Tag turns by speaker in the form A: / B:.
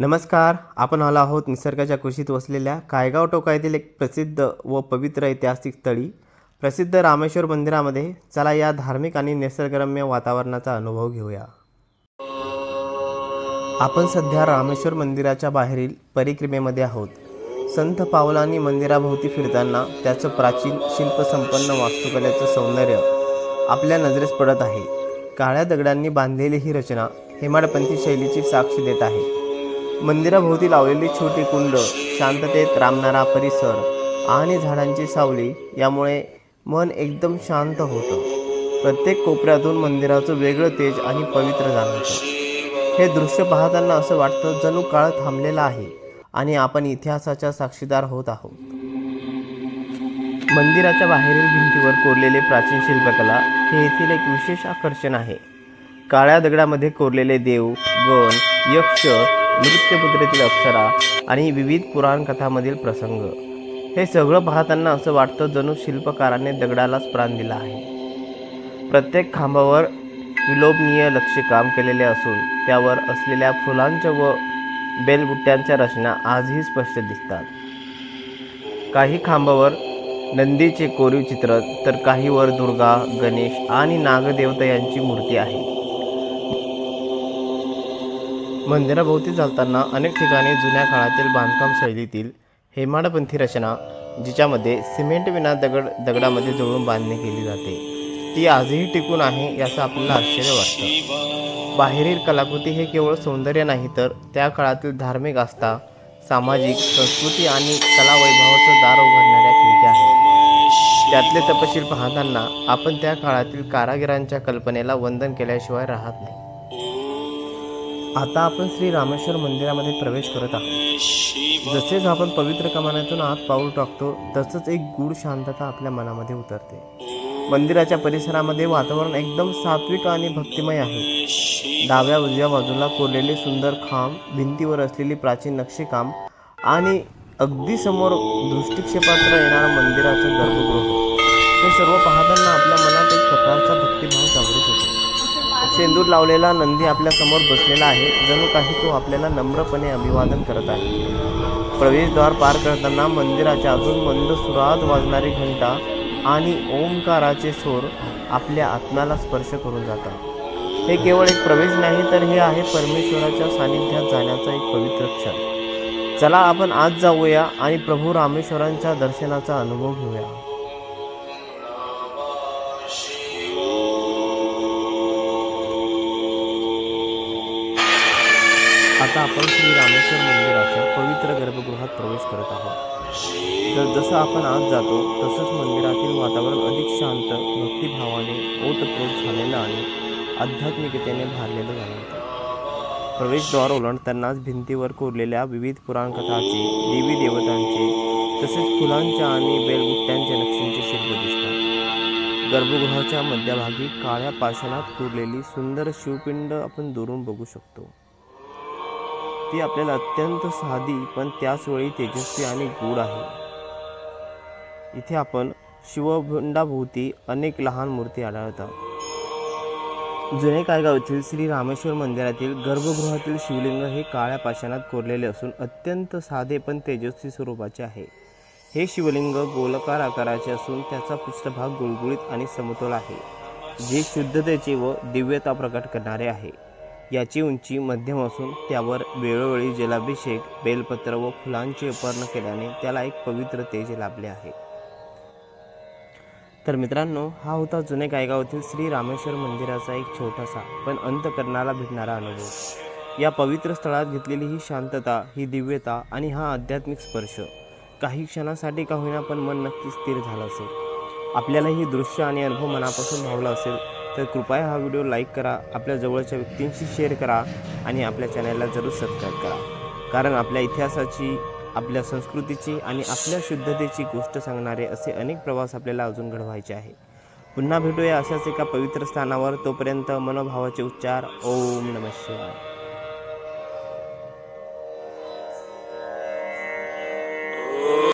A: नमस्कार आपण आलो आहोत निसर्गाच्या कुशीत वसलेल्या कायगाव टोका येथील एक प्रसिद्ध व पवित्र ऐतिहासिक स्थळी. प्रसिद्ध रामेश्वर मंदिरामध्ये चला या धार्मिक आणि निसर्गरम्य वातावरणाचा अनुभव घेऊया. आपण सध्या रामेश्वर मंदिराच्या बाहेरील परिक्रमेमध्ये आहोत. संत पावलांनी मंदिराभोवती फिरताना त्याचं प्राचीन शिल्पसंपन्न वास्तुकलेचं सौंदर्य आपल्या नजरेस पडत आहे. काळ्या दगडांनी बांधलेली ही रचना हेमाडपंथी शैलीची साक्ष देत आहे. मंदिराभोवती लावलेली छोटी कुंड शांततेत रामणारा परिसर आणि झाडांची सावली यामुळे मन एकदम शांत होतं. प्रत्येक कोपऱ्यातून मंदिराचं वेगळं तेज आणि पवित्र जाणवतं. हे दृश्य पाहताना असं वाटतं जणू काळ थांबलेला आहे आणि आपण इतिहासाच्या साक्षीदार होत आहोत. मंदिराच्या बाहेरील भिंतीवर कोरलेले प्राचीन शिल्पकला हे येथील एक विशेष आकर्षण आहे. काळ्या दगडामध्ये कोरलेले देव गण यक्ष नृत्यपुत्रेतील अप्सरा आणि विविध पुराणकथामधील प्रसंग. हे सगळं पाहताना असं वाटतं जणू शिल्पकाराने दगडालाच प्राण दिला आहे. प्रत्येक खांबावर विलोभनीय लक्षकाम केलेले असून त्यावर असलेल्या फुलांच्या व बेलबुट्ट्यांच्या रचना आजही स्पष्ट दिसतात. काही खांबावर नंदीचे कोरीव चित्र तर काहीवर दुर्गा गणेश आणि नागदेवता यांची मूर्ती आहे. मंदिराभोवती चालताना अनेक ठिकाणी जुन्या काळातील बांधकाम शैलीतील हेमाडपंथी रचना जिच्यामध्ये सिमेंट विना दगड दगडामध्ये जुळून बांधणी केली जाते. ती आजही टिकून आहे याचं आपल्याला आश्चर्य वाटतं. बाहेरील कलाकृती हे केवळ सौंदर्य नाही तर त्या काळातील धार्मिक आस्था सामाजिक संस्कृती आणि कलावैभवाचं दार उघडणाऱ्या खिडक्या आहेत. त्यातले तपशील पाहताना आपण त्या काळातील कारागिरांच्या कल्पनेला वंदन केल्याशिवाय राहत नाही. आता आपण श्री रामेश्वर मंदिरामध्ये प्रवेश करत आहोत. जसेच आपण पवित्र कमानातून आत पाऊल टाकतो तसंच एक गूढ शांतता आपल्या मनामध्ये उतरते. मंदिराच्या परिसरामध्ये वातावरण एकदम सात्विक आणि भक्तिमय आहे. डाव्या उजव्या बाजूला कोरलेले सुंदर खांब भिंतीवर असलेली प्राचीन नक्षीकाम आणि अगदी समोर दृष्टिक्षेपात्र येणारं मंदिराचं गर्भगृह. हे सर्व पाहताना आपल्या मनात एक प्रकारचं सिंदूर लावलेला नंदी आपल्यासमोर बसलेला आहे. जणू काही तो आपल्याला नम्रपणे अभिवादन करत आहे. प्रवेशद्वार पार करताना मंदिराच्या अजून मंद सुरात वाजणारी घंटा आणि ओंकाराचे स्वर आपल्या आत्म्याला स्पर्श करून जातात. हे केवळ एक प्रवेश नाही तर हे आहे परमेश्वराच्या सानिध्यात जाण्याचा एक पवित्र क्षण. चला आपण आज जाऊया आणि प्रभू रामेश्वरांच्या दर्शनाचा अनुभव घेऊया. आता आपण श्री रामेश्वर मंदिराच्या पवित्र गर्भगृहात प्रवेश करत आहोत. तर जसं आपण आत जातो तसंच मंदिरातील वातावरण अधिक शांत भक्तिभावाने ओतप्रोत झालेलं आणि आध्यात्मिकतेने भारलेलं जाणवतं. प्रवेशद्वार ओलांडतानाच भिंतीवर कोरलेल्या विविध पुराणकथांचे देवी देवतांचे तसेच फुलांच्या आणि बेलबुट्ट्यांच्या नक्षींचे शिल्प दिसतात. गर्भगृहाच्या मध्यभागी काळ्या पाषाणात कोरलेली सुंदर शिवपिंड आपण दुरून बघू शकतो. ती आपल्याला अत्यंत साधी पण त्याचवेळी तेजस्वी आणि गूढ आहे. इथे आपण शिवभंडाभोवती अनेक लहान मूर्ती आढळतात. जुने कायगाव येथील श्री रामेश्वर मंदिरातील गर्भगृहातील शिवलिंग हे काळ्या पाषाणात कोरलेले असून अत्यंत साधे पण तेजस्वी स्वरूपाचे आहे. हे शिवलिंग गोलकार आकाराचे असून त्याचा पृष्ठभाग गुळगुळीत आणि समतोल आहे जे शुद्धतेचे व दिव्यता प्रकट करणारे आहे. याची उंची मध्यम असून त्यावर वेळोवेळी जलाभिषेक बेलपत्र व फुलांचे अर्पण केल्याने त्याला एक पवित्र तेज लाभले आहे. तर मित्रांनो हा होता जुने गायगावातील श्री रामेश्वर मंदिराचा एक छोटासा पण अंतकरणाला भेटणारा अनुभव. या पवित्र स्थळात घेतलेली ही शांतता ही दिव्यता आणि हा आध्यात्मिक स्पर्श काही क्षणासाठी का होईना पण मन नक्कीच स्थिर झालं असेल. आपल्याला ही दृश्य आणि अनुभव मनापासून भावला असेल तर कृपया हा व्हिडिओ लाईक करा आपल्या जवळच्या व्यक्तींशी शेअर करा आणि आपल्या चॅनलला जरूर सबस्क्राईब करा. कारण आपल्या इतिहासाची आपल्या संस्कृतीची आणि आपल्या शुद्धतेची गोष्ट सांगणारे असे अनेक प्रवास आपल्याला अजून घडवायचे आहे पुन्हा भेटूया अशाच एका पवित्र स्थानावर. तोपर्यंत मनोभावाचे उच्चार. ओम नम शिवाय.